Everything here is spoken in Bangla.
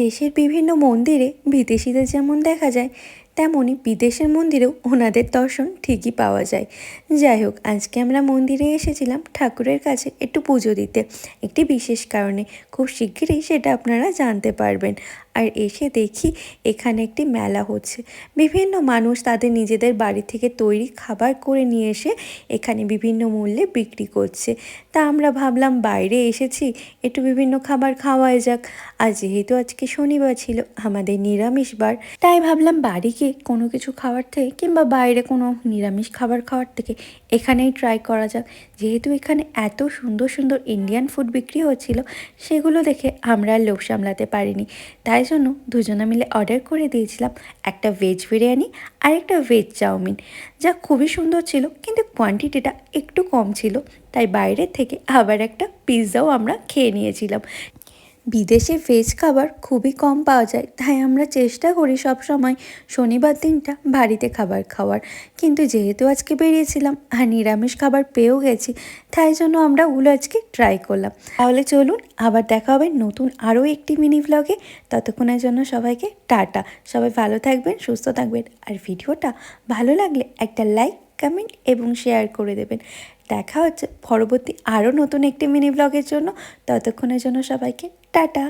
দেশের বিভিন্ন মন্দিরে বিদেশিদের যেমন দেখা যায় তেমনই বিদেশের মন্দিরেও ওনাদের দর্শন ঠিকই পাওয়া যায়। যাই হোক, আজকে আমরা মন্দিরে এসেছিলাম ঠাকুরের কাছে একটু পুজো দিতে। একটি বিশেষ কারণে খুব শিগগিরই সেটা আপনারা জানতে পারবেন। আর এসে দেখি এখানে একটি মেলা হচ্ছে। বিভিন্ন মানুষ তাদের নিজেদের বাড়ি থেকে তৈরি খাবার করে নিয়ে এসে এখানে বিভিন্ন মূল্যে বিক্রি করছে। তা আমরা ভাবলাম বাইরে এসেছি, একটু বিভিন্ন খাবার খাওয়াই যাক। আর যেহেতু আজকে শনিবার ছিল, আমাদের নিরামিষ বার তাই ভাবলাম বাড়ি গিয়ে কোনো কিছু খাওয়ার থেকে কিংবা বাইরে কোনো নিরামিষ খাবার খাওয়ার থেকে এখানেই ট্রাই করা যাক। যেহেতু এখানে এত সুন্দর সুন্দর ইন্ডিয়ান ফুড বিক্রি হচ্ছিল, সেগুলো দেখে আমরা আর লোভ সামলাতে পারিনি। তাই জন্য দুজনে মিলে অর্ডার করে দিয়েছিলাম একটা ভেজ বিরিয়ানি আর একটা ভেজ চাউমিন। যা খুবই সুন্দর ছিল, কিন্তু কোয়ান্টিটিটা একটু কম ছিল। তাই বাইরের থেকে আবার একটা পিৎজাও আমরা খেয়ে নিয়েছিলাম। বিদেশে ভেজ খাবার খুবই কম পাওয়া যায়। তাই আমরা চেষ্টা করি সব সময় শনিবার দিনটা বাড়িতে খাবার খাওয়ার। কিন্তু যেহেতু আজকে বেরিয়েছিলাম আর নিরামিষ খাবার পেয়েও গেছি, তাই জন্য আমরা ওগুলো আজকে ট্রাই করলাম। তাহলে চলুন আবার দেখা হবে নতুন আরও একটি মিনি ভ্লগে ততক্ষণের জন্য সবাইকে টাটা। সবাই ভালো থাকবেন, সুস্থ থাকবেন। আর ভিডিওটা ভালো লাগলে একটা লাইক কমেন্ট এবং শেয়ার করে দেবেন। দেখা হচ্ছে পরবর্তী আরও নতুন একটি মিনি ব্লগের জন্য। ততক্ষণের জন্য সবাইকে টাটা।